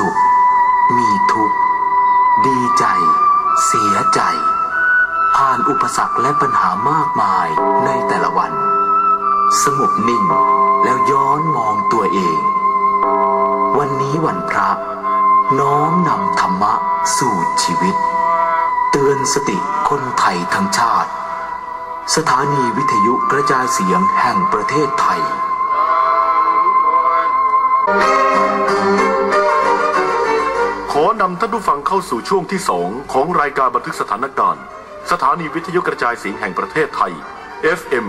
สุข มีทุกข์ ดีใจ เสียใจ ผ่านอุปสรรคและปัญหามากมายในแต่ละวัน สงบนิ่งแล้วย้อนมองตัวเอง วันนี้วันพระ น้อมนำธรรมะสู่ชีวิต เตือนสติคนไทยทั้งชาติ สถานีวิทยุกระจายเสียงแห่งประเทศไทย อนำท่านผู้ฟังเข้าสู่ช่วงที่สองของรายการบันทึกสถานการณ์ สถานีวิทยุกระจายเสียงแห่งประเทศไทย FM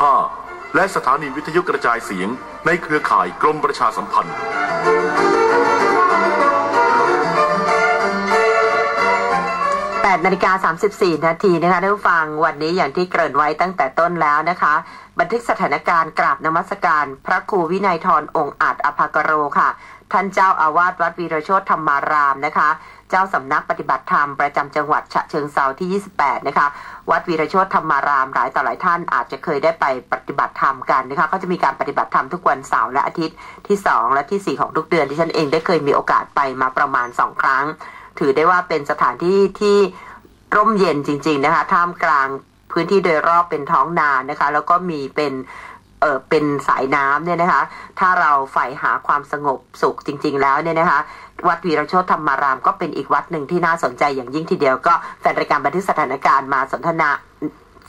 92.5 และสถานีวิทยุกระจายเสียงในเครือข่ายกรมประชาสัมพันธ์ 8นาฬิกา34 นาทีนะคะท่านผู้ฟังวันนี้อย่างที่เกริ่นไว้ตั้งแต่ต้นแล้วนะคะ บันทึกสถานการณ์กราบนมัสการ พระครูวินัยทรองค์อาจอภากโรค่ะ ท่านเจ้าอาวาสวัดวีรโชตธรรมารามนะคะ เจ้าสำนักปฏิบัติธรรมประจำจังหวัดฉะเชิงเซาที่ 28 นะคะ วัดวีรโชตธรรมารามหลายต่อหลายท่านอาจจะเคยได้ไปปฏิบัติธรรมกันนะคะเขาจะมีการปฏิบัติธรรมทุกวันเสาร์และอาทิตย์ที่ 2 และที่ 4 ของทุกเดือนที่ฉันเองได้เคยมีโอกาสไปมาประมาณ 2 ครั้ง ถือได้ว่าเป็นสถานที่ที่ร่มเย็นจริง ๆนะคะท่ามกลางพื้นที่โดยรอบเป็นท้องนานะคะ แล้วก็มีเป็น เออเป็นสายน้ำเนี่ยนะคะ ถ้าเราใฝ่หาความสงบสุขจริง ๆ แล้วเนี่ยนะคะ วัดวีรโชตธรรมารามก็เป็นอีกวัดหนึ่งที่น่าสนใจอย่างยิ่งทีเดียวก็แฟนรายการบันทึกสถานการณ์มาสนทนา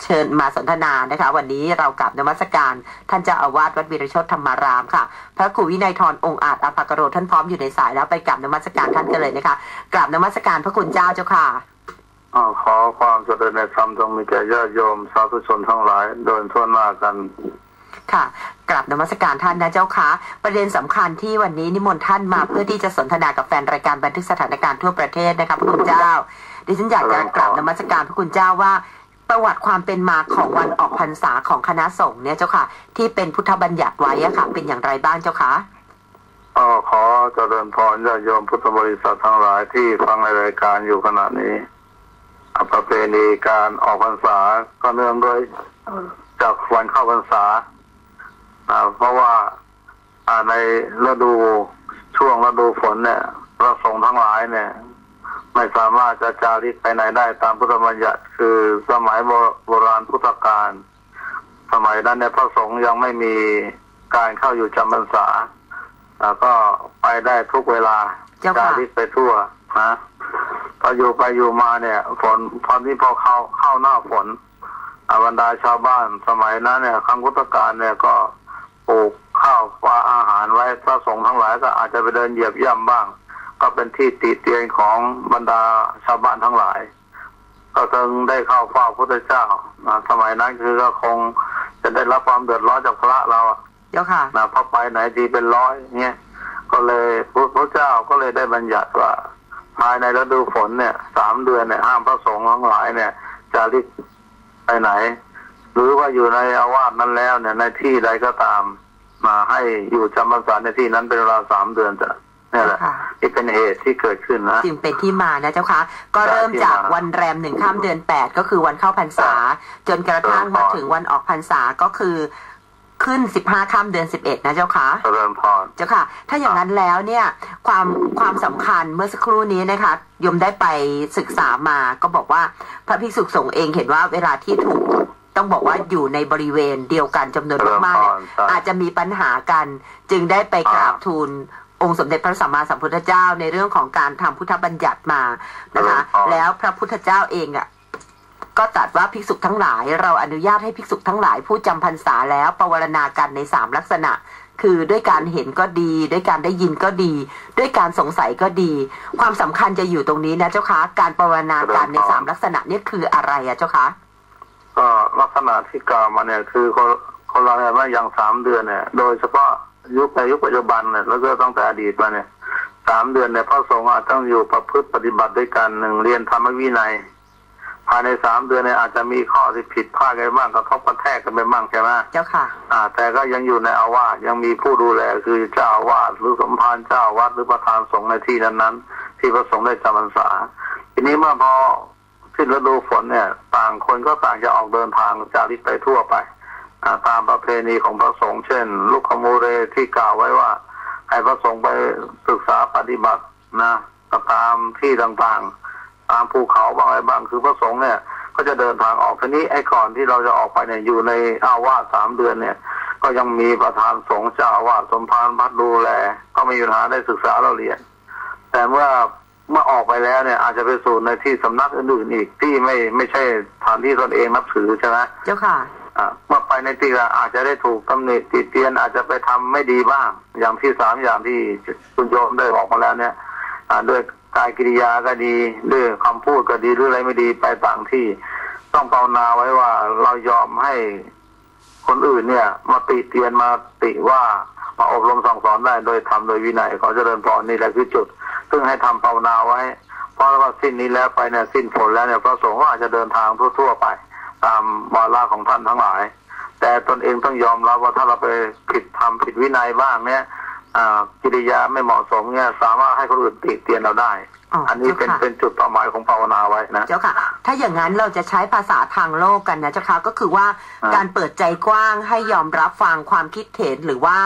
เชิญมาสนทนานะคะ วันนี้เรากลับนมัสการท่านเจ้าอาวาสวัดวีรชตธรรมารามค่ะ พระครูวินัยทรองค์อาจอภากโรท่านพร้อมอยู่ในสายแล้วไปกราบนมัสการท่านกันเลยนะคะกราบนมัสการพระคุณเจ้าเจ้าค่ะอขอความเจริญในธรรมจงมีแก่ญาติโยมสาธุชนทั้งหลาย โดยทั่วหน้ากัน ค่ะกราบนมัสการท่านนะเจ้าค่ะประเด็นสำคัญที่วันนี้นิมนต์ท่านมาเพื่อที่จะสนทนากับแฟนรายการบันทึกสถานการณ์ทั่วประเทศนะคะพระคุณเจ้า ดิฉันอยากจะกราบนมัสการพระคุณเจ้าว่า ประวัติความเป็นมาของวันออกพรรษาของคณะสงฆ์เนี่ยเจ้าค่ะที่เป็นพุทธบัญญัติไว้อะค่ะ เป็นอย่างไรบ้างเจ้าค่ะอ่าขอเจริญพรญาติโยมพุทธบริษัททั้งหลายที่ฟังในรายการอยู่ขณะนี้อ่าประเพณีการออกพรรษาก็เนื่องด้วยจากวันเข้าพรรษา เพราะว่าอ่าในฤดูช่วงฤดูฝนเนี่ยพระสงฆ์ทั้งหลายเนี่ย ไม่สามารถจะจาริกไปไหนได้ตามพุทธบัญญัติคือสมัยโบโบราณพุทธกาลสมัยนั้นเนี่ยพระสงฆ์ยังไม่มีการเข้าอยู่จำพรรษาแล้วก็ไปได้ทุกเวลาเจ้าค่ะริกไปทั่วนะพออยู่ไปอยู่มาเนี่ย ฝนพอที่พอเข้าเข้าหน้าฝนอาบรรดาชาวบ้านสมัยนั้นเนี่ยครั้งพุทธกาลเนี่ยก็ ปลูกข้าวปลาอาหารไว้พระสงฆ์ทั้งหลายก็อาจจะไปเดินเหยียบย่ำบ้าง ก็เป็นที่ติเตียนของบรรดาชาวบ้านทั้งหลาย ก็จึงได้เข้าเฝ้าพระพุทธเจ้านะสมัยนั้นคือก็คงจะได้รับความเดือดร้อนจากพระเราอะเจ้าค่ะนะพอไปไหนทีเป็นร้อยเงี้ยก็เลยพระพระเจ้าก็เลยได้บัญญัติว่าภายในฤดูฝนเนี่ยสามเดือนเนี่ยห้ามพระสงฆ์ทั้งหลายเนี่ยจะรีบไปไหน หรือว่าอยู่ในอาวาสนั้นแล้วเนี่ย ในที่ใดก็ตาม มาให้อยู่จำพรรษาในที่นั้นเป็นเวลาสามเดือนจะนี่แหละค่ะที่เป็นเหตุที่เกิดขึ้นนะจึงเป็นที่มานะเจ้าค่ะก็เริ่มจากวันแรมหนึ่งข้ามเดือนแปดก็คือวันเข้าพรรษา จนกระทั่งมาถึงวันออกพรรษาก็คือขึ้นสิบห้าข้ามเดือนสิบเอ็ดนะเจ้าค่ะเจริญพรเจ้าค่ะ ถ้าอย่างนั้นแล้วเนี่ยความความสำคัญเมื่อสักครู่นี้นะคะโยมได้ไปศึกษามาก็บอกว่าพระภิกษุสงฆ์เองเห็นว่าเวลาที่ถูก ต้องบอกว่าอยู่ในบริเวณเดียวกันจำนวนมากๆเนี่ยอาจจะมีปัญหากัน จึงได้ไปกราบทูลองค์สมเด็จพระสัมมาสัมพุทธเจ้าในเรื่องของการทำพุทธบัญญัติมานะคะแล้วพระพุทธเจ้าเองอะก็ตรัสว่าภิกษุทั้งหลาย เราอนุญาตให้ภิกษุทั้งหลาย ผู้จำพรรษาแล้วปวารณากันในสามลักษณะ คือด้วยการเห็นก็ดี ด้วยการได้ยินก็ดี ด้วยการสงสัยก็ดี ความสำคัญจะอยู่ตรงนี้นะเจ้าคะการปวารณาการในสามลักษณะนี่คืออะไรอะเจ้าคะ ก็ลักษณะที่กล่าวมาเนี่ยคือคนคนเราเนี่ยว่าอย่างสามเดือนเนี่ย โดยเฉพาะยุคในยุคปัจจุบันเนี่ยแล้วก็ตั้งแต่อดีตมาเนี่ยสามเดือนเนี่ยพระสงฆ์อาจต้องอยู่ประพฤติปฏิบัติด้วยกันหนึ่งเรียนธรรมวินัย ภายในสามเดือนเนี่ยอาจจะมีข้อที่ผิดพลาดกันบ้างกระทบกระแทกกันไปบ้างใช่ไหมเจ้าค่ะ อ่า แต่ก็ยังอยู่ในอาวาสยังมีผู้ดูแลคือเจ้าอาวาสหรือสมภารเจ้าอาวัดหรือประธานสงฆ์ในที่นั้นๆที่พระสงฆ์ได้จำพรรษา ทีนี้เมื่อพอ สิ้นฤดูฝนเนี่ย ต่างคนก็ต่างจะออกเดินทางจาริกไปทั่วไปตามประเพณีของพระสงฆ์เช่น ลูกขมูเรที่กล่าวไว้ว่า ให้พระสงฆ์ไปศึกษาปฏิบัตินะตามที่ต่างๆ ตามภูเขาบางอะไรบางคือพระสงฆ์เนี่ย ก็จะเดินทางออกทีนี้ไอ้ก่อนที่เราจะออกไปเนี่ยอยู่ในอาวาสสามเดือนเนี่ย ก็ยังมีประธานสงฆ์เจ้าอาวาสสมภารพัดดูแล ก็ไม่มีปัญหาได้ศึกษาเราเรียน แต่เมื่อ เมื่อออกไปแล้วเนี่ย อาจจะไปสู่ในที่สำนักอื่นๆอีกที่ไม่ไม่ใช่สถานที่ตนเองนับถือใช่ไหมเจ้าค่ะอะเมื่อไปในที่ละอาจจะได้ถูกตำหนิติเตียนอาจจะไปทำไม่ดีบ้าง อย่างที่สามอย่างที่คุณโยมได้บอกมาแล้วเนี่ยอ่าด้วยกายกิริยาก็ดีด้วยคำพูดก็ดีหรืออะไรไม่ดีไปต่างที่ต้องภาวนาไว้ว่าเรายอมให้คนอื่นเนี่ย มาติเตียนมาติว่ามาอบรมสั่งสอนได้โดยทำโดยวินัยขอเจริญพรนี่แหละคือจุด ซึ่งให้ทำภาวนาไว้ เพราะว่าสิ้นนี้แล้วไปเนี่ยสิ้นผลแล้วเนี่ยพระสงฆ์ก็อาจจะเดินทางทั่ว ๆ ไป ตามวาระของท่านทั้งหลาย แต่ตนเองต้องยอมรับว่าถ้าเราไปผิดทำผิดวินัยบ้างเนี่ยอ่ากิริยาไม่เหมาะสมเนี่ยสามารถให้คนอื่นติเตียนเราได้ อ๋ออัอันนี้เป็นเจ้าค่ะเป็นจุดเป้าหมายของภาวนาไว้นะเจ้าค่ะ ถ้าอย่างนั้นเราจะใช้ภาษาทางโลกกันนะเจ้าค่ะก็คือว่าอ่าการเปิดใจกว้างให้ยอมรับฟังความคิดเห็นหรือว่า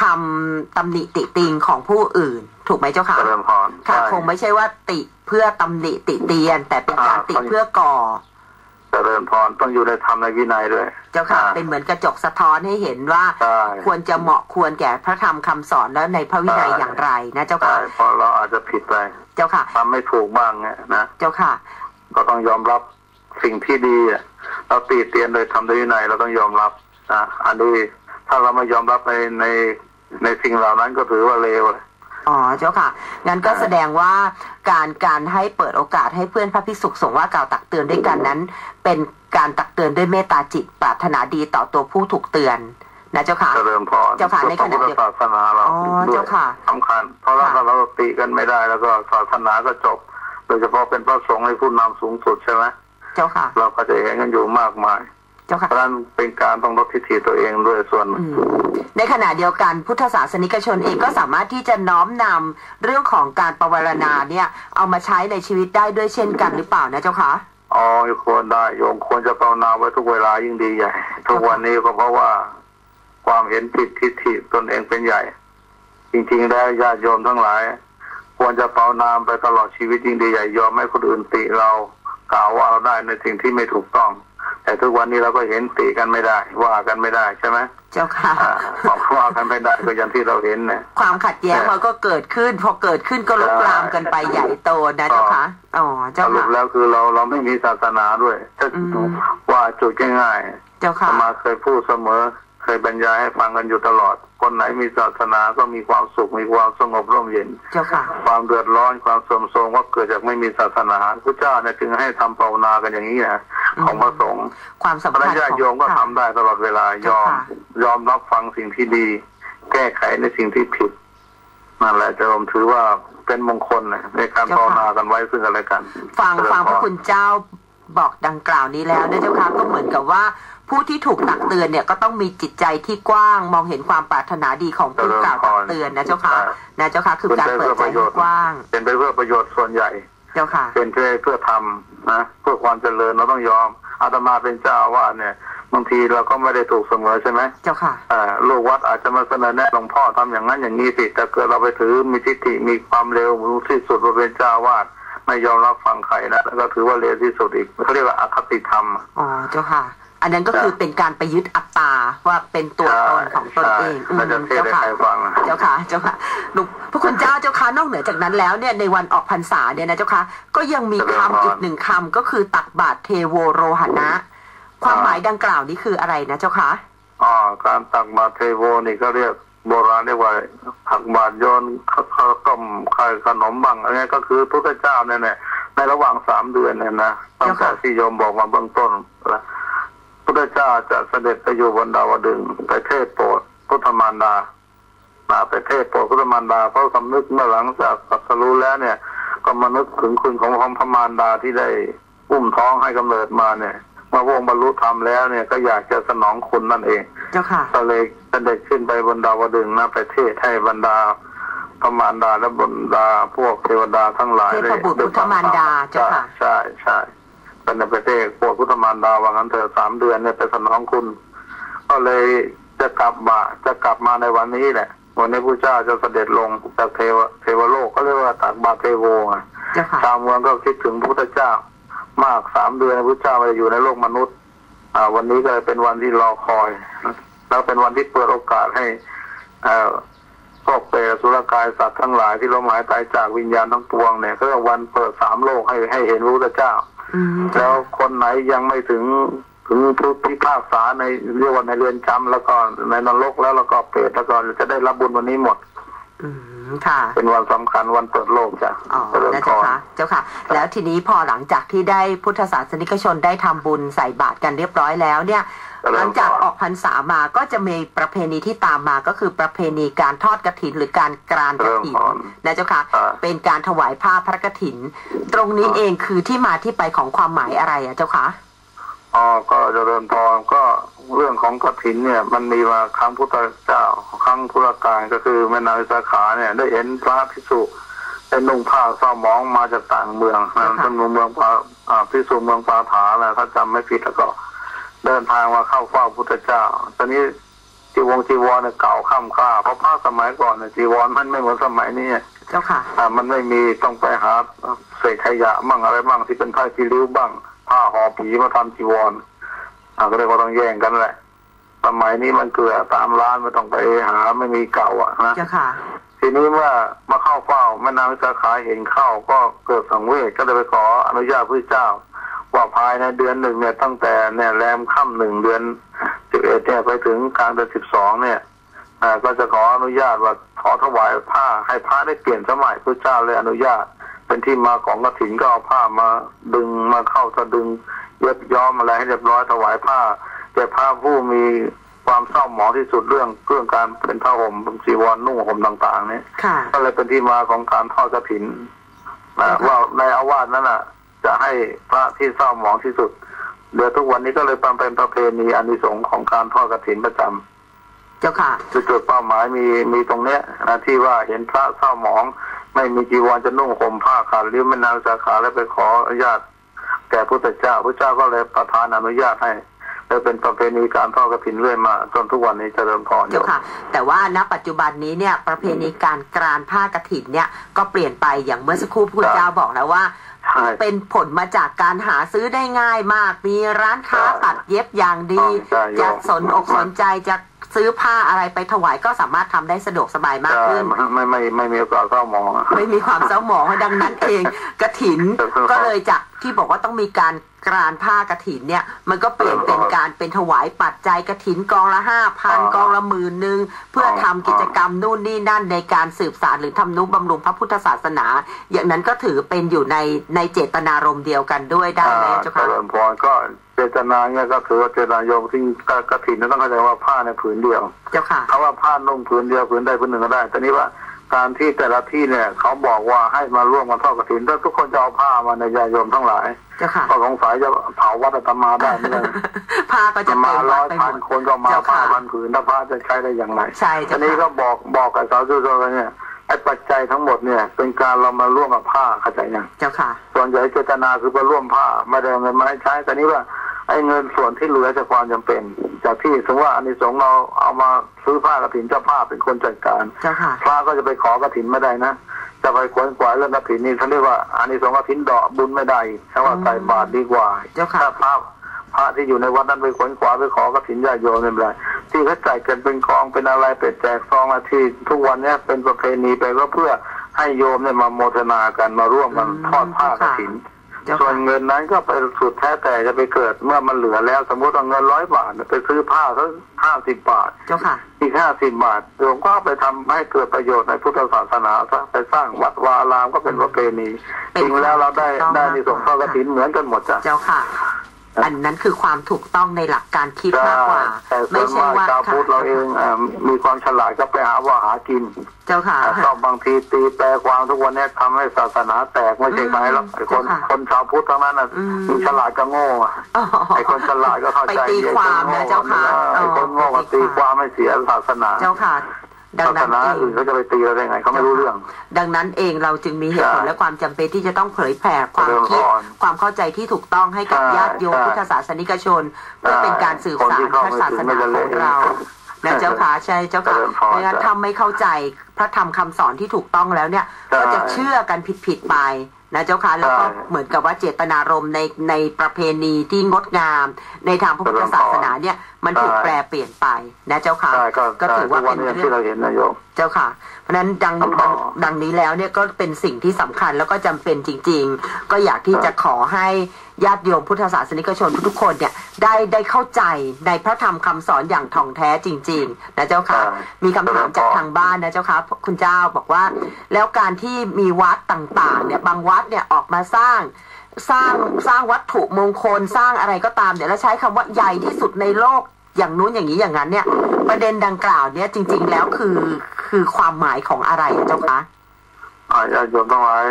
คำตำหนิติติงของผู้อื่น ถูกไหมเจ้าค่ะเจริญพรค่ะใช่คงไม่ใช่ว่าติเพื่อตำหนิติเตียน แต่เป็นการอ่าติเพื่อก่อเจริญพรต้องอยู่ในธรรมในวินัยด้วย เจ้าค่ะอ่าเป็นเหมือนกระจกสะท้อนให้เห็นว่าใช่ควรจะเหมาะควรแก่พระธรรมคำสอนแล้วในพระวินัยใช่อย่างไรนะเจ้าใช่ค่ะเพราะเราอาจจะผิดไป เจ้าค่ะทำไม่ถูกบ้างเนี่ยนะเจ้าค่ะ ก็ต้องยอมรับสิ่งที่ดีอะเราตีเตียนโดยทำโดยวินัยเราต้องยอมรับนะอันนี้ถ้าเราไม่ยอมรับในในในสิ่งเหล่านั้นก็ถือว่าเลวเลย อ๋อเจ้าค่ะ งั้นก็อ่าแสดงว่าการการให้เปิดโอกาสให้เพื่อนพระภิกษุสงฆ์ว่ากล่าวตักเตือนด้วยกันนั้น เป็นการตักเตือนด้วยเมตตาจิตปรารถนาดีต่อตัวผู้ถูกเตือนนะเจ้าค่ะเจริญพรเจ้าค่ะพื่อในพขระณะพุทธเดียวศาสนาเราอ๋อด้วยเจ้าค่ะสำคัญ เพราะเราค่ะเราตีกันไม่ได้แล้วก็ศาสนาก็จบ โดยเฉพาะเป็นพระสงฆ์ในผู้นำสูงสุดใช่ไหมเจ้าค่ะ เราก็จะเห็นกันอยู่มากมาย เจ้าเพค่ะราะฉะนั้นเป็นการต้องลดทิฐิตัวเองด้วยส่วนหนึ่งอืมในขณะเดียวกันพุทธศาสนิกชนเองก็สามารถที่จะน้อมนำเรื่องของการประวารณาเนี่ย เอามาใช้ในชีวิตได้ด้วยเช่นกันหรือเปล่านะเจ้าคะอ๋อควรได้โยมควรจะภาวนาไว้ทุกเวลายิ่งดีใหญ่ ทุกวันนี้ก็เพราะว่าความเห็นผิดทิฏฐิตนเองเป็นใหญ่ จริงๆแล้วญาติโยมทั้งหลาย ควรจะภาวนาไปตลอดชีวิตยิ่งดีใหญ่ยอมให้คนอื่นติเรากล่าวว่าเราได้ในสิ่งที่ไม่ถูกต้อง แต่ทุกวันนี้เราก็เห็นติกันไม่ได้ ว่ากันไม่ได้ใช่ไหมเจ้าค่ะอ่าบอกว่ากันไม่ได้ก็อย่างที่เราเห็นเนี่ยความขัดแย้งมันก็เกิดขึ้น พอเกิดขึ้นก็ลุกลามกันไปใหญ่โตนะเจ้าค่ะอ๋อสเจ้ารุปค่ะแล้วคือเราเราไม่มีศาสนาด้วยถ้าอืมว่าจุดง่ายๆเจ้าอาค่ะตมาเคยพูดเสมอ เคยบรรยายให้ฟังกันอยู่ตลอด คนไหนมีศาสนาก็มีความสุขมีความสงบร่มเย็น เจ้าค่ะ ความเดือดร้อนความเสื่อมโทรมก็เกิดจากไม่มีศาสนาพระเจ้าเนี่ยจึงให้ทำภาวนากันอย่างนี้นะอืมของพระสงฆ์ความสัมพระพันธ์ญาขติองโยมก็ทำค่ะได้ตลอดเวลายอเจ้ามค่ะยอมรับฟังสิ่งที่ดี แก้ไขในสิ่งที่ผิดนั่นแหละจะผมถือว่าเป็นมงคลนะในการภาวนากันไว้ซึ่งกันและกัน ฟังเจริญฟังพระพรคุณเจ้าบอกดังกล่าวนี้แล้วนะเจ้าค่ะก็เหมือนกับว่า ผู้ที่ถูกตักเตือนเนี่ยก็ต้องมีจิตใจที่กว้างมองเห็นความปรารถนาดีของผู้กล่าวตักเตือนนะเจ้าค่ะนะเจ้าค่ะคือการเปิดใจให้กว้าง เป็นไปเพื่อประโยชน์ส่วนใหญ่ เจ้าค่ะ เป็นเพื่อเพื่อทำนะเพื่อความเจริญเราต้องยอมอาตมาเป็นเจ้าอาว่าสเนี่ยบางทีเราก็ไม่ได้ถูกเสมอใช่ไหมเจ้าค่ะอ่าลูกวัดอาจจะมาเสนอแนะหลวงพ่อทำอย่างนั้นอย่างนี้สิแต่เกิดเราไปถือมีทิฏฐิมีความเร็วรู้ที่สุดว่าเป็นเจ้าอาวาสไม่ยอมรับฟังใครนะแล้วก็ถือว่าเลวที่สุดอีกเขาเรียกว่าอคติธรรมอ๋อเจ้าค่ะ อันนั้นก็คือเป็นการไปยึดอัตตาว่าเป็นตัวตนของตนเองใช่อืมมันจะเทศเจ้าให้ค่ะใครฟังอะเจ้าค่ะเจ้าค่ะหลวงพระคุณเจ้าเจ้าค่ะนอกเหนือจากนั้นแล้วเนี่ยในวันออกพรรษาเนี่ยนะเจ้าค่ะก็ยังมีคำอีกหนึ่งคำก็คือตักบาตรเทโวโรหณะ ความหมายดังกล่าวนี้คืออะไรนะเจ้าค่ะอ๋อการตักบาตรเทโวนี่ก็เรียกโบราณเรียกว่าตักบาตรโยนข้าวข้าวต้มไข่ขนมบังอะไรเงี้ยก็คือพระเจ้าเนี่ยเนี่ยในระหว่างสามเดือนเนี่ยนะตั้งแต่ที่โยมบอกมาเบื้องต้นแล้ว พระเจ้าจะเสด็จไปอยู่บนดาวดึงส์ไปเทศโปรดพุทธมารดามาไปเทศโปรดพุทธมารดาเพราะสำนึกเมื่อหลังจากตรัสรู้แล้วเนี่ย ก็มานึกถึงคุณของพระมารดาที่ได้อุ้มท้องให้กำเนิดมาเนี่ยเมื่อวงบรรลุธรรมแล้วเนี่ยก็อยากจะสนองคุณนั่นเองเจ้าค่ะก็เลยเสด็จขึ้นไปบนดาวดึงส์นะไปเทศให้บรรดาพระมารดาและบรรดาพวกเทวดาทั้งหลายเทพบุตรพุทธมารดาเจ้าค่ะใช่ใช่ เป็นในประเทศพวกพุทธมารดาว่างั้นเถอะสามเดือนเนี่ยไปสนองคุณ ก็เลยจะกลับมาจะกลับมาในวันนี้แหละ วันนี้พระเจ้าจะเสด็จลงจากเทวเทวโลกก็เรียกว่าตักบาตรเทโวไงเจ้าค่ะชาวเมืองก็คิดถึงพระพุทธเจ้ามากสามเดือนพระพุทธเจ้ามาอยู่ในโลกมนุษย์ อ่า วันนี้ก็เลยเป็นวันที่รอคอย แล้วเป็นวันที่เปิดโอกาสให้เอ่อพวกเปรตอสุรกายสัตว์ทั้งหลายที่ล้มหายตายจากวิญญาณทั้งปวงเนี่ยก็เรียกวันเปิดสามโลกให้ให้เห็นพระพุทธเจ้าอืม แล้วคนไหนยังไม่ถึงถึงผู้พิพากษาในเรียกว่าในเรือนจำแล้วก็ในนรกแล้วแล้วก็เปรตแล้วก็จะได้รับบุญวันนี้หมด อืมค่ะ เป็นวันสำคัญวันเปิดโลกจ้ะอ๋อเจริญนะพเจ้ารค่ะเจ้าค่ะ แล้วทีนี้พอหลังจากที่ได้พุทธศาสนิกชนได้ทำบุญใส่บาตรกันเรียบร้อยแล้วเนี่ย หลังจากออกพรรษามาก็จะมีประเพณีที่ตามมาก็คือประเพณีการทอดกระถินหรือการกรานกระถินนะเจ้าค่ะ เป็นการถวายผ้าพระกฐิน ตรงนี้เองคือที่มาที่ไปของความหมายอะไรอะเจ้าค่ะ อ๋อก็เจริญพรก็เรื่องของกฐินเนี่ย มันมีมาครั้งพุทธเจ้าครั้งพุทธกาลก็คือแม่นางวิสาขาเนี่ย ได้เห็นพระภิกษุได้นุ่งผ้าเศร้าหมองมาจากต่างเมืองนะค่ะเป็นเมืองปาอ่าภิกษุเมืองปาถาแหละถ้าจำไม่ผิดแล้วก็ เดินทางมาเข้าเฝ้าพุทธเจ้า ตอนนี้จีวงจีวรเนี่ยเก่าข้ามค่าเพราะผ้าสมัยก่อนเนี่ยจีวรมันไม่เหมือนสมัยนี้เจ้าค่ะอ่ามันไม่มีต้องไปหาเศษขยะบ้างอะไรบ้างที่เป็นผ้ากีริ้วบ้าง ผ้าห่อผีมาทำจีวรอ่าก็เลยก็ต้องแย่งกันแหละสมัยนี้มันเกลือตามร้านไม่ต้องไปหาไม่มีเก่าอะนะเจ้าค่ะทีนี้เมื่อมาเข้าเฝ้าแม่นางวิสาขาเห็นเข้าก็เกิดสังเวชก็เลยไปขออนุญาตพระเจ้า ว่าภายในเดือนหนึ่งเนี่ยตั้งแต่เนี่ยแรมค่ำหนึ่งเดือนสิบเอ็ดเนี่ยไปถึงกลางเดือนสิบสองเนี่ยอ่าก็จะขออนุญาตว่าขอถวายผ้าให้พระได้เปลี่ยนสมัยพระเจ้าเลยอนุญาต เป็นที่มาของกฐินก็เอาผ้ามาดึงมาเข้าสะดึงเย็บย้อมอะไรให้เรียบร้อยถวายผ้าแก่พระผู้มีความเศร้าหมองที่สุดเรื่องเรื่องการเป็นผ้าห่มจีวรนุ่งห่มต่างๆเนี่ยค่ะก็เลยเป็นที่มาของการทอดกระถินนะว่าในอาวาสนั้นน่ะ จะให้พระที่เศร้าหมองที่สุดเดี๋ยวทุกวันนี้ก็เลยเป็นประเพณีอานิสงส์ของการทอดกระถินประจำ เจ้าค่ะจุดจุดเป้าหมายมีมีตรงเนี้ยนะที่ว่าเห็นพระเศร้าหมอง ไม่มีจีวรจะนุ่งห่มผ้าขาดริ้วแม่นางสาขาแล้วไปขออนุญาตแก่พระพุทธเจ้าพระเจ้าก็เลยประทานอนุญาตให้เลยเป็นประเพณีการทอดกระถินเรื่อยมาจนทุกวันนี้เจริญพรอเจ้ายู่ค่ะ แต่ว่าณปัจจุบันนี้เนี่ยประเพณีการกรานผ้ากฐินเนี่ยก็เปลี่ยนไปอย่างเมื่อสักครู่พระคุณเจ้าบอกแล้วว่าใช่เป็นผลมาจากการหาซื้อได้ง่ายมาก มีร้านค้าตัดเย็บอย่างดีใช่โยมจะสนอกสนใจจะ ซื้อผ้าอะไรไปถวายก็สามารถทำได้สะดวกสบายมากใช่ขึ้น ไม่ไม่ไม่มีโอกาสเศร้าหมองอะไม่มีความเศร้าหมองดังนั้นเองกระถินก็เลยจาก ที่บอกว่าต้องมีการกรานผ้ากระถินเนี่ย มันก็เปลี่ยนเป็นการเป็นถวายปัจจัยกระถินกองละห้าพันกองละหมื่นหนึ่งเพื่อทำกิจกรรมนู่นนี่นั่นในการสืบสานหรือทำนุบำรุงพระพุทธศาสนา อย่างนั้นก็ถือเป็นอยู่ในในเจตนารมณ์เดียวกันด้วยได้ไหมเจ้าเจค่ะริญพรก็เจตนาเนี่ยก็ถือว่าเจตนาโยมที่กระถินเนี่ยต้องเข้าใจว่าผ้าในผืนเดียวเจ้าค่ะเขาว่าผ้านุ่งผืนเดียวผืนใดผืนหนึ่งก็ได้แต่นี้ว่า การที่แต่ละที่เนี่ย เขาบอกว่าให้มาร่วมกันทอดกระถินถ้าทุกคนจะเอาผ้ามาในญาติโยมทั้งหลายเจ้าค่ะก็สงสัยจะเผาวัดอาตมาได้ไหมเนี่ยผ้าก็จะมาเต็มร้วัอดยไปหพัมนดคนก็มาเจ้าผ้าค่ะพันผืนถ้าผ้าจะใช้ได้อย่างไรใช่ทีเจ้านี้ก็ค่ะบอกบอกกับสาวจุดๆเนี่ยไอ้ปัจจัยทั้งหมดเนี่ย เป็นการเรามาร่วมกับผ้าเข้าใจยังเจ้าค่ะส่วนใหญ่เจตนาคือไปร่วมผ้าไม่ได้เอาเงินมาให้ใช้แต่นี้ว่า ไอ้เงินส่วนที่เหลือจากความจำเป็น จากที่สมมติว่าอันนี้สงส์เราเอามาซื้อผ้ากระถินเจ้าผ้าเป็นคนจัดการเจ้าค่ะพระก็จะไปขอกระถินไม่ได้นะจะไปขวนขวายเรื่องกระถินนี่เขาเรียกว่าอันนี้สงส์กระถินดอกบุญไม่ได้เพราะว่าใส่บาตรดีกว่าเจ้าค่ะถ้าพระพระที่อยู่ในวัดนั้นไปขวนขวายไปขอกระถินญาติโยมไม่เป็นไรที่เขาจ่ายกันเป็นกองเป็นอะไรไปแจกซองอาที่ทุกวันเนี้ยเป็นประเพณีไปก็เพื่อให้โยมเนี่ยมาโมทนากันมาร่วมกันอืมทอดผ้ากระถินเจ้า ส่วค่ะนเงินนั้นก็ไปสุดแท้แต่จะไปเกิดเมื่อมันเหลือแล้ว สมมติเอาเงินร้อยบาทไปซื้อผ้าสักห้าสิบบาทเจ้าค่ะอีกห้าสิบบาทโยมก็เอาไปทำให้เกิดประโยชน์ในพุทธศาสนาซะไปสร้างวัดวาอารามก็เป็นประเพณีเป็นจริงแล้วเราได้ความถูกต้องได้ในส่งทอดกระถินเหมือนกันหมดจ้ะเจ้าค่ะ อันนั้นคือความถูกต้องในหลักการคิดมากกว่าแต่ส่ไม่วนใช่มากว่าชาวพุทธเราเองอ่ามีความฉลาดก็ไปหาว่าหากิน เจ้าค่ะก็บางทีตีแปลความทุกวันนี้ทำให้ศาสนาแตกไม่ใช่ไหมหรอกไอ้คนเจ้าค่ะคนชาวพุทธทั้งนั้นน่ะอืมมีฉลาดก็โง่อะไอ้คนฉลาดก็เข้าไปใจตีความนะเจ้าค่ะไอ้คนโง่ก็ตีความไม่เสียศาสนา เจ้าค่ะ ดังศาสนั้นนาเองอื่นเขาจะไปตีเราได้ไงเขาไม่รู้เรื่อง ดังนั้นเองเราจึงมีเหตุผลใช่และความจำเป็นที่จะต้องเผยแผ่ความคิดเจริญพรความเข้าใจที่ถูกต้องให้กับใช่ญาติโยมใช่พุทธศาสนิกชน เพื่อเป็นการสื่อคนสารที่พเข้าระไม่ศาถึสงนาก็จะขเละองเรานะเจ้าค่ะใช่เจ้าค่ะเจริญพรไม่งั้นจ้ะถ้าไม่เข้าใจพระธรรมคำสอนที่ถูกต้องแล้วเนี่ยใช่ก็จะเชื่อกันผิดๆไป นะเจ้าค่ะแล้วก็ใช่เหมือนกับว่าเจตนารมณ์ในในประเพณีที่งดงาม ในทางพระพุทธศาสนาเนี่ย มันถูกใช่แปลเปลี่ยนไปนะเจ้าค่ะใช่ก็ก็ใช่ถือทุว่ากวัเป็นนนี้เรื่ที่องเราเห็นนะโยมเจ้าค่ะ เพราะฉะนั้นดังครับดังดังนี้แล้วเนี่ยก็เป็นสิ่งที่สำคัญแล้วก็จำเป็นจริง ๆ ก็อยากที่จะขอให้ ญาติโยมพุทธศาสนิกชนทุกๆคนเนี่ยได้ได้เข้าใจในพระธรรมคำสอนอย่างถ่องแท้จริง ๆ นะเจ้าค่ะใช่มีคำถามจากทางบ้านนะเจ้าค่ะคุณเจ้าบอกว่า แล้วการที่มีวัดต่างๆเนี่ยบางวัดเนี่ยออกมาสร้างสร้างสร้างวัตถุมงคลสร้างอะไรก็ตามเนี่ยแล้วใช้คำว่าใหญ่ที่สุดในโลกอย่างนู้นอย่างนี้อย่างนั้นเนี่ย ประเด็นดังกล่าวเนี่ยจริง ๆ แล้วคือคือความหมายของอะไรเจ้าคะอ่าญาติโยมทั้งหลาย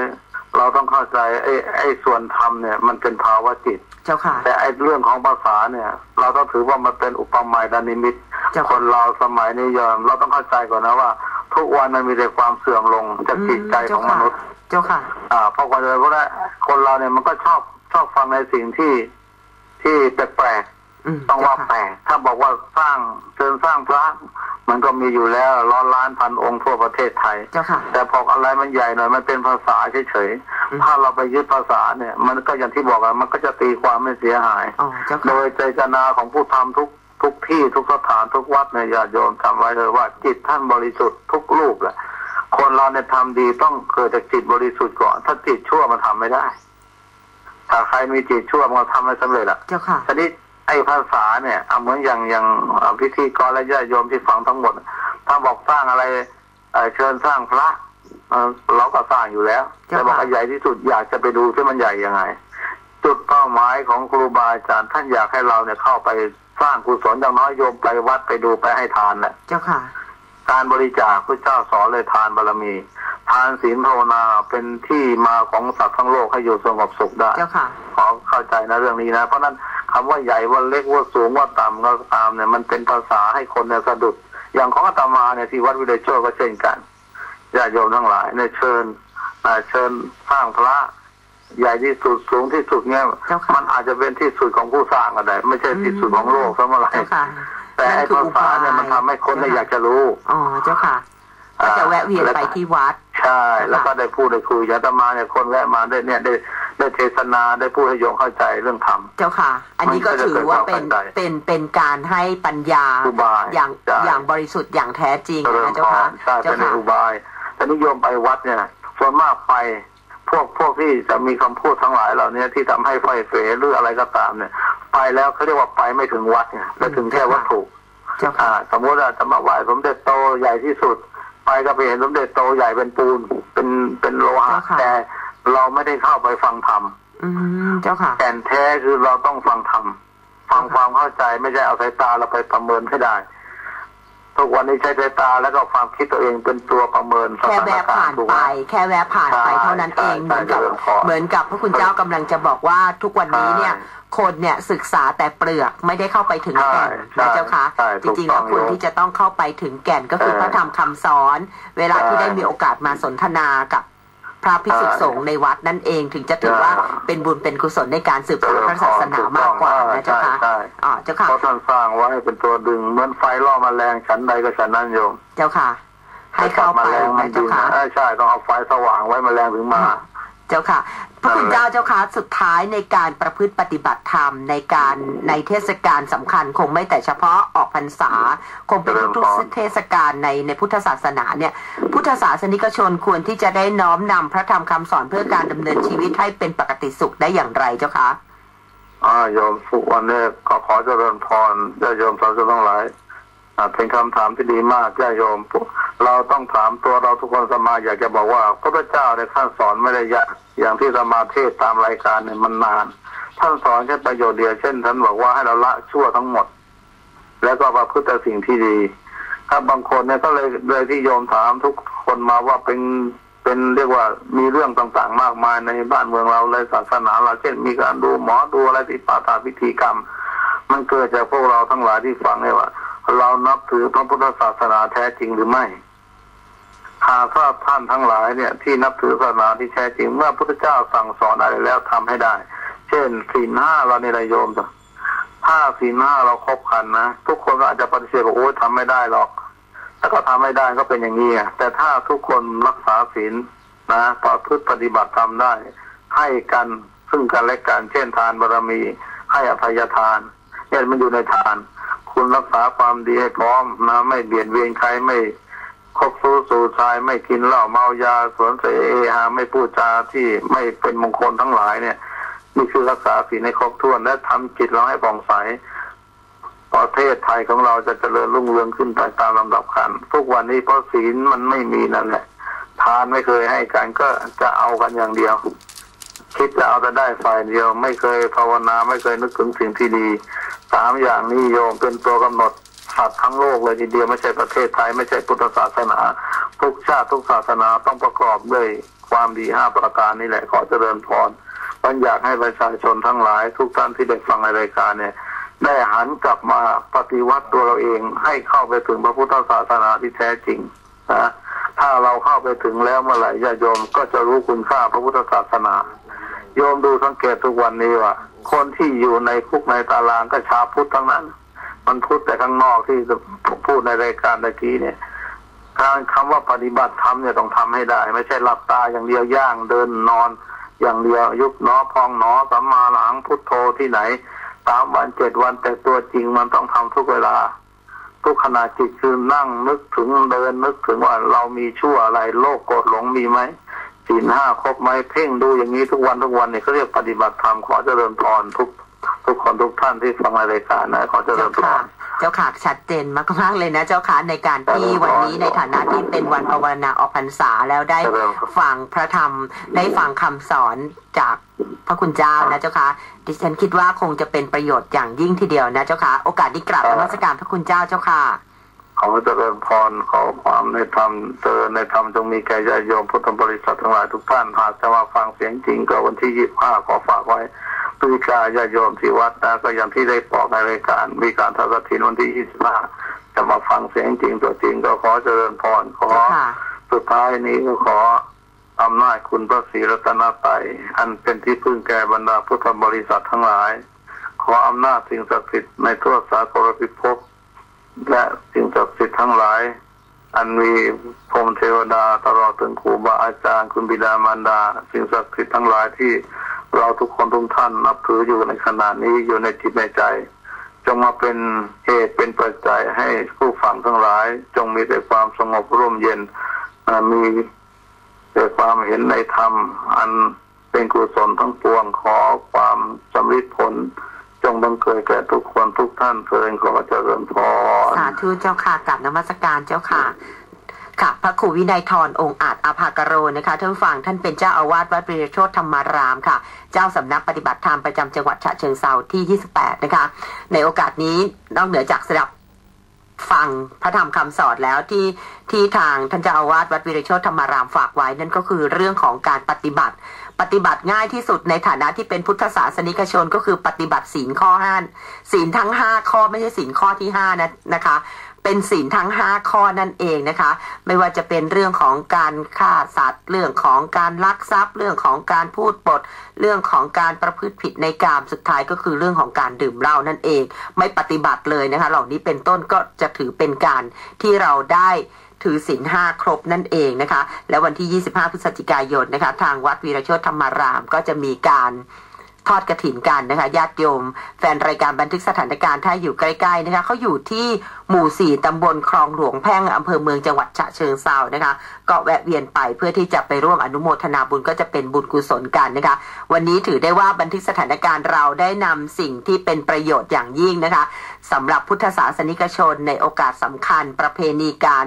เราต้องเข้าใจไอ้ไอ้ส่วนธรรมเนี่ยมันเป็นภาวะจิต เจ้าค่ะ แต่ไอ้เรื่องของภาษาเนี่ย เราต้องถือว่ามันเป็นอุปมาดานิมิตเจ้าคค่ะนเราสมัยนี้ยอมเราต้องเข้าใจก่อนนะว่า ทุกวันมันมีแต่ความเสื่อมลงจากจิตใจของมนุษย์ เจ้าค่ะ อ่าเพราะคนเลยเพราะว่าคนเราเนี่ยมันก็ชอบชอบฟังในสิ่งที่ที่แปลกอืมๆ ต้องว่าเจ้าแปลค่ะกถ้าบอกว่าสร้างเชิญสร้างพระมันก็มีอยู่แล้วร้อยล้านพันองค์ทั่วประเทศไทยเจ้าค่ะแต่พออะไรมันใหญ่หน่อยมันเป็นภาษาเฉยอืมๆถ้าเราไปยึดภาษาเนี่ย มันก็อย่างที่บอกอะมันก็จะตีความไม่เสียหายอ๋อเจ้าโดค่ะยเจตนาของผู้ทำทุกทุกที่ทุกสถานทุกวัดเนี่ยญาติโยมจำไว้เลยว่าจิตท่านบริสุทธิ์ทุกรูปแหละคนเราเนี่ยทำดีต้องเกิดจากจิตบริสุทธิ์ก่อน ถ้าจิตชั่วมันทำไม่ได้ ถ้าใครมีจิตชั่วมันก็ทำไม่สำเร็จอะเจ้าค่ะทีนี้ ไอ้ภาษาเนี่ยเอาเหมือนอย่างอย่างเอ่อพิธีกรและญาติโยมที่ฟังทั้งหมด ถ้าบอกสร้างอะไรเอ่อเชิญสร้างพระเอ่อเราก็สร้างอยู่แล้วจ้ะแต่บอกว่าใหญ่ที่สุดอยากจะไปดูที่มันใหญ่ยังไง จุดเป้าหมายของครูบาอาจารย์ท่านอยากให้เราเนี่ยเข้าไปสร้างกุศลอย่างน้อยโยมไปวัดไปดูไปให้ทานแหละเจ้าค่ะ การบริจาคพระเจ้าสอนเลยทานบารมี ทานศีลภาวนาเป็นที่มาของสัตว์ทั้งโลกให้อยู่สงบสุขได้เจ้าค่ะขอเข้าใจนะเรื่องนี้นะ เพราะฉะนั้น คำว่าใหญ่ว่าเล็กว่าสูงว่าต่ำก็ตามเนี่ยมันเป็นภาษาให้คนเนี่ยสะดุด อย่างของอาตมาเนี่ยที่วัดวิเลโชก็เช่นกันญาติโยมทั้งหลายเนี่ยเชิญอ่าเชิญสร้างพระใหญ่ที่สุดสูงที่สุดเนี่ยเจ้าค่ะมันอาจจะเป็นที่สุดของผู้สร้างก็ได้ไม่ใช่ที่สุดของโลกซะเมื่อไหร่เจ้าค่ะแต่ไอ้ภาษาเนี่ยมันทำให้คนเนี่ยอยากจะรู้อ๋อเจ้าค่ะก็จะแวะเวียนไปที่วัด ใช่ แล้วก็ได้พูดได้คุยอาตมาเนี่ยคนแวะมาได้เนี่ยได้ ได้เทศนาได้พูดให้โยมเข้าใจเรื่องธรรมเจ้าค่ะ อันนี้ก็ถือว่าเป็นมันก็จะเกิดความเข้าใจเป็นเป็นการให้ปัญญาอุบายอย่างใช่อย่างบริสุทธิ์อย่างแท้จริงเจริญนะเจ้าพค่ะรใช่เจ้าเป็นในค่ะอุบายแต่นิยมไปวัดเนี่ยส่วนมากไปพวกพวกที่จะมีคำพูดทั้งหลายเหล่านี้ที่ทำให้ไฟเฟหรืออะไรก็ตามเนี่ย ไปแล้วเขาเรียกว่าไปไม่ถึงวัดไงไปถึงแค่วัตถุเจ้าอ่าค่ะสมมติว่าจะมาไหว้สมเด็จโตใหญ่ที่สุด ไปก็ไปเห็นสมเด็จโตใหญ่เป็นปูนเป็นเป็นโลหะเจ้าค่ะแต่ เราไม่ได้เข้าไปฟังธรรมอืมเจ้าค่ะแก่นแท้คือเราต้องฟังธรรมฟังความเข้าใจไม่ใช่เอาสายตาเราไปประเมินไม่ได้ทุกวันนี้ใช้สายตาแล้วก็ความคิดตัวเองเป็นตัวประเมินสแค่ถานแวะการผ่านณ์ถูกไปไหมแค่แวะผ่านไปใช่เท่านั้นเองใช่เหมือนกับเจริญพรเหมือนกับพระคุณเจ้ากำลังจะบอกว่าทุกวันนี้เนี่ยใช่คนเนี่ยศึกษาแต่เปลือกไม่ได้เข้าไปถึงแก่นใช่นะเจ้าค่ะใช่จริงๆแล้วถูกต้องควรที่จะต้องเข้าไปถึงแก่นก็คือใช่พระธรรมคำสอน เวลาที่ใช่ได้มีโอกาสมาสนทนากับ พระภิกษุใช่สงฆ์ในวัดนั่นเองถึงจะถือว่าใช่เป็นบุญเป็นกุศลในการสืบสานพระศาสนามากกว่านะเจ้าค่ะใช่อ๋อเจ้าค่ะเพราะท่านสร้างไว้เป็นตัวดึงเหมือนไฟล่อแมลงฉันใดก็ฉันนั้นโยมเจ้าค่ะให้เข้าแมไปลงมันะนเจ้าดึงค่ะเออใช่ต้องเอาไฟสว่างไว้แมลงถึงมา เจ้าค่ะ พระคุณเจ้าเจ้าค่ะสุดท้ายในการประพฤติปฏิบัติธรรมในการในเทศกาลสำคัญ คงไม่แต่เฉพาะออกพรรษา คงเป็นทุกเทศกาลในในพุทธศาสนาเนี่ย พุทธศาสนิกชนควรที่จะได้น้อมนำพระธรรมคำสอนเพื่อการดำเนินชีวิตให้เป็นปกติสุขได้อย่างไรเจ้าคะอ่าโยมสุกวันนี้ก็ขอเจริญพรญาติโยมสาธุทั้งหลาย เป็นคำถามที่ดีมากญาติโยม เราต้องถามตัวเราทุกคนสมาอยากจะบอกว่าพระเจ้าในยท่านสอนไม่ได้ยากอย่างที่สมาเทศตามรายการเนี่ยมันนาน ท่านสอนแค่ประโยชน์เดียวเช่น ท่านบอกว่าให้เราละชั่วทั้งหมด แล้วก็ประพฤติแต่สิ่งที่ดี ถ้าบางคนเนี่ยก็เลยเลยที่โยมถามทุกคนมาว่าเป็นเป็นเรียกว่ามีเรื่องต่างๆ มากมายในบ้านเมืองเราเลยศาสนาเราเช่นมีการดูหมอดูอะไรที่ปาฐาพิธีกรรม มันเกิดจากพวกเราทั้งหลายที่ฟังเนี่ยว่า เรานับถือพระพุทธศาสนาแท้จริงหรือไม่หากว่าท่านทั้งหลายเนี่ยที่นับถือศาสนาที่แท้จริงเมื่อพระพุทธเจ้าสั่งสอนอะไรแล้วทำให้ได้ เช่นศีลห้าเราในระโยมจ้ะถ้าศีลห้าเราครบคันนะทุกคนก็อาจจะปฏิเสธว่าโอ้ยทำไม่ได้หรอกถ้าก็ทำไม่ได้ก็เป็นอย่างนี้แต่ถ้าทุกคนรักษาศีลนะต่อพฤติปฏิบัติทำได้ ให้กันซึ่งกันและกันเช่นทานบารมี ให้อภัยทานเนี่ยมันอยู่ในทาน คุณรักษาความดีให้พร้อมนะไม่เบียดเบียนใครไม่คบสู้สู่ชายไม่กินเหล้าเมายาสวนเสเอหาไม่พูดจาที่ไม่เป็นมงคลทั้งหลายเนี่ยนี่คือรักษาศีลในครบถ้วนและทำจิตเราให้ผ่องใสประเทศไทยของเราจะเจริญรุ่งเรืองขึ้นไปตามลำดับขั้นทุกวันนี้เพราะศีลมันไม่มีนั่นแหละทานไม่เคยให้กันก็จะเอากันอย่างเดียว คิดจะเอาแต่ได้ฝ่ายเดียว ไม่เคยภาวนาไม่เคยนึกถึงสิ่งที่ดีสามอย่างนี้โยมเป็นตัวกำหนดสัตว์ทั้งโลกเลยทีเดียวไม่ใช่ประเทศไทย ไม่ใช่พุทธศาสนา ทุกชาติทุกศาสนาต้องประกอบด้วยความดีห้าประการนี่แหละขอเจริญพรมันอยากให้ประชาชนทั้งหลาย ทุกท่านที่ได้ฟังในรายการเนี่ย ได้หันกลับมาปฏิวัติตัวเราเองให้เข้าไปถึงพระพุทธศาสนาที่แท้จริงนะถ้าเราเข้าไปถึงแล้วเมื่อไหร่ญาโยมก็จะรู้คุณค่าพระพุทธศาสนา โยมดูสังเกตทุกวันนี้ว่า คนที่อยู่ในคุกในตารางก็ชาวพุทธทั้งนั้น มันพุทธแต่ข้างนอกที่พูดในรายการตะกี้เนี่ยการคำว่าปฏิบัติธรรมเนี่ยต้องทำให้ได้ ไม่ใช่หลับตาอย่างเดียวย่างเดินนอน อย่างเดียวยุบหนอพองหนอสัมมาหลังพุทโธที่ไหนสามวันเจ็ดวันแต่ตัวจริงมันต้องทำทุกเวลา ทุกขณะจิตคือนั่งนึกถึงเดินนึกถึงว่าเรามีชั่วอะไรโลกโกรธหลงมีไหม ศีลห้าครบไหมเพ่งดูอย่างนี้ทุกวันทุกวันเนี่ยเขาเรียกปฏิบัติธรรมขอเจริญพรทุกทุกคนทุกท่านที่ฟังรายการนะขอเจริเจ้าญพค่ะรเจ้าค่ะชัดเจนมากๆเลยนะ เจ้าค่ะในการที่วันนี้ในฐานะที่เป็นวันภาวนาออกพรรษาแล้วได้ฟังพระธรรมได้ฟังคำสอนจากพระคุณเจ้านะเจ้าค่ะดิฉันคิดว่าคงจะเป็นประโยชน์อย่างยิ่งทีเดียวนะเจ้าค่ะโอกาสที่กราบนมัสการพระคุณเจ้าเจ้าค่ะ ขอเจริญพรขอความในธรรมเจริญในธรรมจงมีแก่ญาติโยมพุทธบริษัททั้งหลายทุกท่านหากจะมาฟังเสียงจริงก็วันที่ยี่สิบห้าขอฝากไว้พฤติกาญาติโยมที่วัดนะก็อย่างที่ได้บอกในรายการ มีการทอดกฐินวันที่ยี่สิบห้าจะมาฟังเสียงจริงตัวจริงก็ขอเจริญพรขอเจ้าค่ะสุดท้ายนี้ก็ขออำนาจคุณพระศรีรัตนตรัยอันเป็นที่พึ่งแก่บรรดาพุทธบริษัททั้งหลาย ขออำนาจสิ่งศักดิ์สิทธิ์ในทั่วสากลพิภพ และสิ่งศักดิ์สิทธิ์ทั้งหลาย อันมีพรมเทวดาตลอดถึงครูบาอาจารย์คุณบิดามารดา สิ่งศักดิ์สิทธิ์ทั้งหลายที่เราทุกคนทุกท่านนับถืออยู่ในขณะนี้อยู่ในจิตในใจจงมาเป็นเหตุเป็นปัจจัยให้ผู้ฟังทั้งหลาย จงมีแต่ความสงบร่มเย็นมีแต่ความเห็นในธรรม อันเป็นกุศลทั้งปวงขอความสำลิดผล จงบังเกิดแก่ทุกคนทุกท่านเพื่อนขอเจริญพรสาธุเจ้าค่ะกราบนมัสการเจ้าค่ะค่ะพระครูวินัยทรองค์อาจอาภากโรนะคะท่านฟังท่านเป็นเจ้าอาวาสวัดปริยโชตธรรมารามค่ะ เจ้าสำนักปฏิบัติธรรมประจำจังหวัดฉะเชิงเซาที่ 28 นะคะ ในโอกาสนี้นอกเหนือจากสดับฟังพระธรรมคำสอนแล้วที่ที่ทางท่านเจ้าอาวาสวัดวิริโชตธรรมารามฝากไว้นั่นก็คือเรื่องของการปฏิบัติ ปฏิบัติง่ายที่สุดในฐานะที่เป็นพุทธศาสนิกชนก็คือปฏิบัติศีลข้อห้าศีลทั้งห้าข้อไม่ใช่ศีลข้อที่ห้านะนะคะ เป็นศีลทั้งห้าข้อนั่นเองนะคะ ไม่ว่าจะเป็นเรื่องของการฆ่าสัตว์ เรื่องของการลักทรัพย์ เรื่องของการพูดปด เรื่องของการประพฤติผิดในกามสุดท้ายก็คือเรื่องของการดื่มเหล้านั่นเอง ไม่ปฏิบัติเลยนะคะ เหล่านี้เป็นต้นก็จะถือเป็นการที่เราได้ ถือศีลห้าครบนั่นเองนะคะ แล้ววันที่ 25 พฤศจิกายนนะคะ ทางวัดวีรโชตธรรมารามก็จะมีการทอดกระถินกันนะคะญาติโยม แฟนรายการบันทึกสถานการณ์ถ้าอยู่ใกล้ๆนะคะเขาอยู่ที่หมู่สี่ตำบลคลองหลวงแพ่งอำเภอเมืองจังหวัดฉะเชิงเซานะคะ ก็แวะเวียนไปเพื่อที่จะไปร่วมอนุโมทนาบุญก็จะเป็นบุญกุศลกันนะคะ วันนี้ถือได้ว่าบันทึกสถานการณ์เราได้นำสิ่งที่เป็นประโยชน์อย่างยิ่งนะคะสำหรับพุทธศาสนิกชนในโอกาสสำคัญประเพณีการ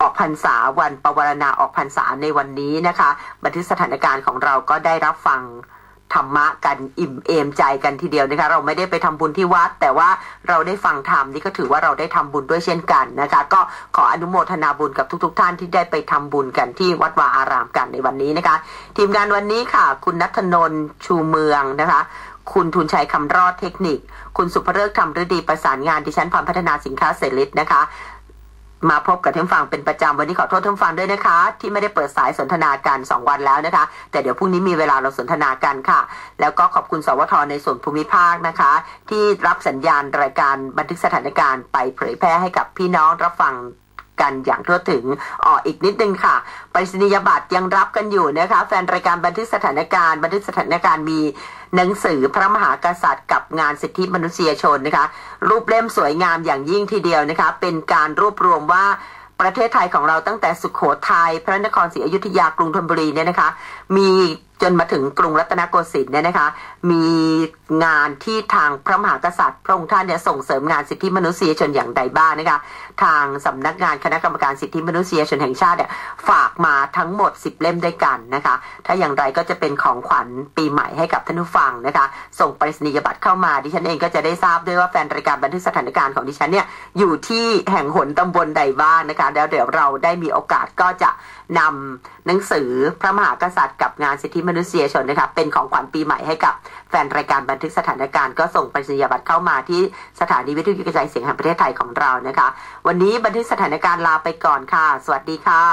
ออกพรรษาวันปวารณาออกพรรษาในวันนี้นะคะ บันทึกสถานการณ์ของเราก็ได้รับฟังธรรมะกันอิ่มเอมใจกันทีเดียวนะคะ เราไม่ได้ไปทำบุญที่วัด แต่ว่าเราได้ฟังธรรมนี่ก็ถือว่าเราได้ทำบุญด้วยเช่นกันนะคะ ก็ขออนุโมทนาบุญกับทุก ๆท่านที่ได้ไปทำบุญกันที่วัดวาอารามกันในวันนี้นะคะ ทีมงานวันนี้ค่ะ คุณนัทนนท์ชูเมืองนะคะ คุณทุนชัยคำรอดเทคนิค คุณสุภเริกทำฤดีประสานงานดิฉันพรพัฒนาสินค้าเสริฐนะคะ มาพบกับท่านฟังเป็นประจำวันนี้ขอโทษท่านฟังด้วยนะคะ ที่ไม่ได้เปิดสายสนทนากัน2วันแล้วนะคะ แต่เดี๋ยวพรุ่งนี้มีเวลาเราสนทนากันค่ะ แล้วก็ขอบคุณสวทในส่วนภูมิภาคนะคะ ที่รับสัญญาณรายการบันทึกสถานการณ์ไปเผยแพร่ให้กับพี่น้องรับฟัง กันอย่างทั่วถึงอ๋ออีกนิดนึงค่ะไปรษณียบัตรยังรับกันอยู่นะคะแฟนรายการบันทึกสถานการณ์บันทึกสถานการณ์มีหนังสือพระมหากษัตริย์กับงานสิทธิมนุษยชนนะคะ รูปเล่มสวยงามอย่างยิ่งทีเดียวนะคะ เป็นการรวบรวมว่าประเทศไทยของเราตั้งแต่สุขโขทัยพระนครศรีอยุธยากรุงธนบุรีเนี่ยนะคะ มีจนมาถึงกรุงรัตนโกสินทร์เนี่ยนะคะ มี งานที่ทางพระมหากษัตริย์ พระองค์ท่านเนี่ยส่งเสริมงานสิทธิมนุษยชนอย่างใดบ้างนะคะทางสำนักงานคณะกรรมการสิทธิมนุษยชนแห่งชาติเนี่ยฝากมาทั้งหมด 10 เล่มด้วยกันนะคะ ถ้าอย่างไรก็จะเป็นของขวัญปีใหม่ให้กับท่านผู้ฟังนะคะ ส่งไปรษณียบัตรเข้ามาดิฉันเองก็จะได้ทราบด้วยว่าแฟนรายการบันทึกสถานการณ์ของดิฉันเนี่ยอยู่ที่แห่งหนตำบลใดบ้างนะคะแล้วเดี๋ยวเราได้มีโอกาสก็จะนำหนังสือพระมหากษัตริย์กับงานสิทธิมนุษยชนนะคะเป็นของขวัญปีใหม่ให้กับแฟนรายการบันนทึกสถานการณ์ก็ส่งไปรษณียบัตรเข้ามาที่สถานีวิทยุกระจายเสียงแห่งประเทศไทยของเรานะคะ วันนี้บันทึกสถานการณ์ลาไปก่อนค่ะ สวัสดีค่ะ